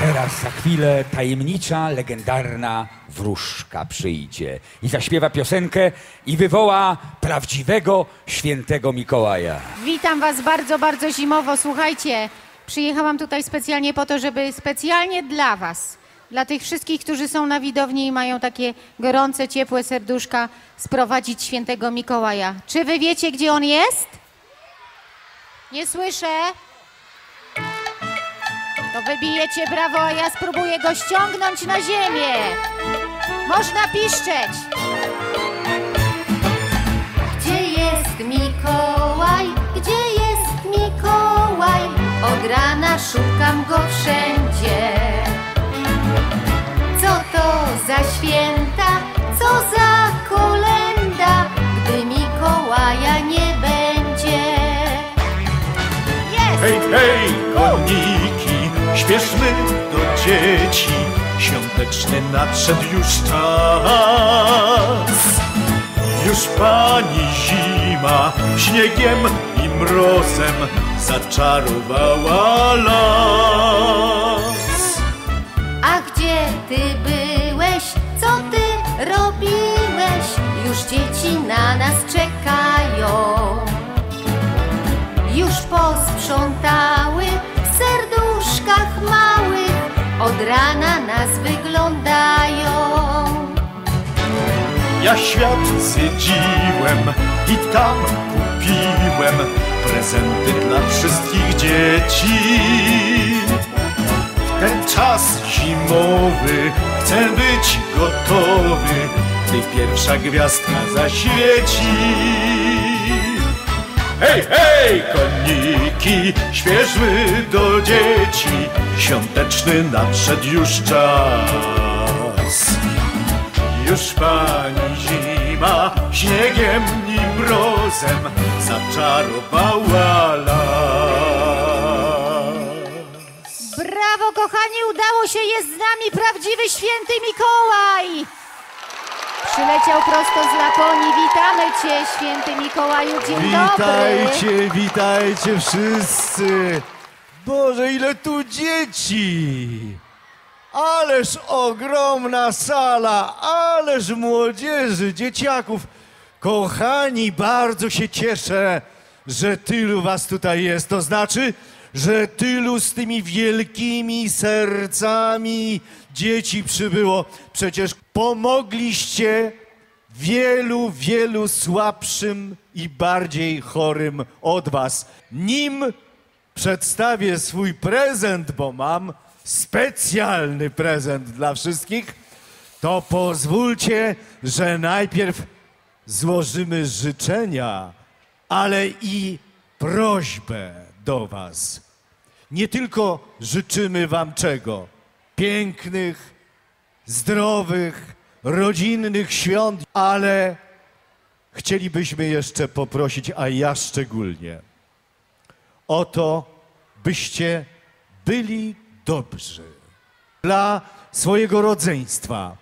Teraz za chwilę tajemnicza, legendarna wróżka przyjdzie i zaśpiewa piosenkę i wywoła prawdziwego świętego Mikołaja. Witam Was bardzo, bardzo zimowo. Słuchajcie, przyjechałam tutaj specjalnie po to, żeby specjalnie dla Was, dla tych wszystkich, którzy są na widowni i mają takie gorące, ciepłe serduszka, sprowadzić świętego Mikołaja. Czy Wy wiecie, gdzie on jest? Nie słyszę. To wybijecie brawo, a ja spróbuję go ściągnąć na ziemię. Można piszczeć. Gdzie jest Mikołaj? Gdzie jest Mikołaj? Od rana szukam go wszędzie. Co to za święta? Co za kolenda? Gdy Mikołaja nie będzie. Jest! Hej, hej, koniki, śpieszmy do dzieci. Świąteczny nadszedł już czas. Już pani zima śniegiem i mrozem zaczarowała las. A gdzie ty byłeś? Co ty robiłeś? Już dzieci na nas czekają. Od rana nas wyglądają. Ja świat zjedziłem i tam kupiłem prezenty dla wszystkich dzieci. W ten czas zimowy chcę być gotowy, gdy pierwsza gwiazdka zaświeci. Hej, hej, koniki, śpieszmy do dzieci, świąteczny nadszedł już czas. Już pani zima śniegiem i mrozem zaczarowała las. Brawo, kochani, udało się, jest z nami prawdziwy święty Mikołaj! Przyleciał prosto z Laponii. Witamy Cię, święty Mikołaju. Dzień dobry. Witajcie, witajcie wszyscy! Boże, ile tu dzieci! Ależ ogromna sala, ależ młodzieży, dzieciaków. Kochani, bardzo się cieszę, że tylu was tutaj jest. To znaczy, że tylu z tymi wielkimi sercami dzieci przybyło. Przecież pomogliście wielu, wielu słabszym i bardziej chorym od was. Nim przedstawię swój prezent, bo mam specjalny prezent dla wszystkich, to pozwólcie, że najpierw złożymy życzenia, ale i prośbę do was. Nie tylko życzymy wam czego? Pięknych, zdrowych, rodzinnych świąt, ale chcielibyśmy jeszcze poprosić, a ja szczególnie, o to, byście byli dobrzy dla swojego rodzeństwa,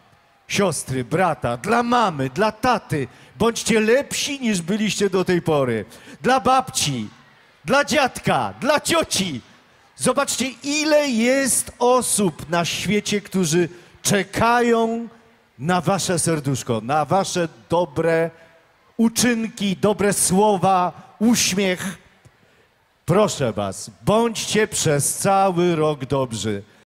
siostry, brata, dla mamy, dla taty. Bądźcie lepsi niż byliście do tej pory. Dla babci, dla dziadka, dla cioci. Zobaczcie, ile jest osób na świecie, którzy czekają na wasze serduszko, na wasze dobre uczynki, dobre słowa, uśmiech. Proszę was, bądźcie przez cały rok dobrzy.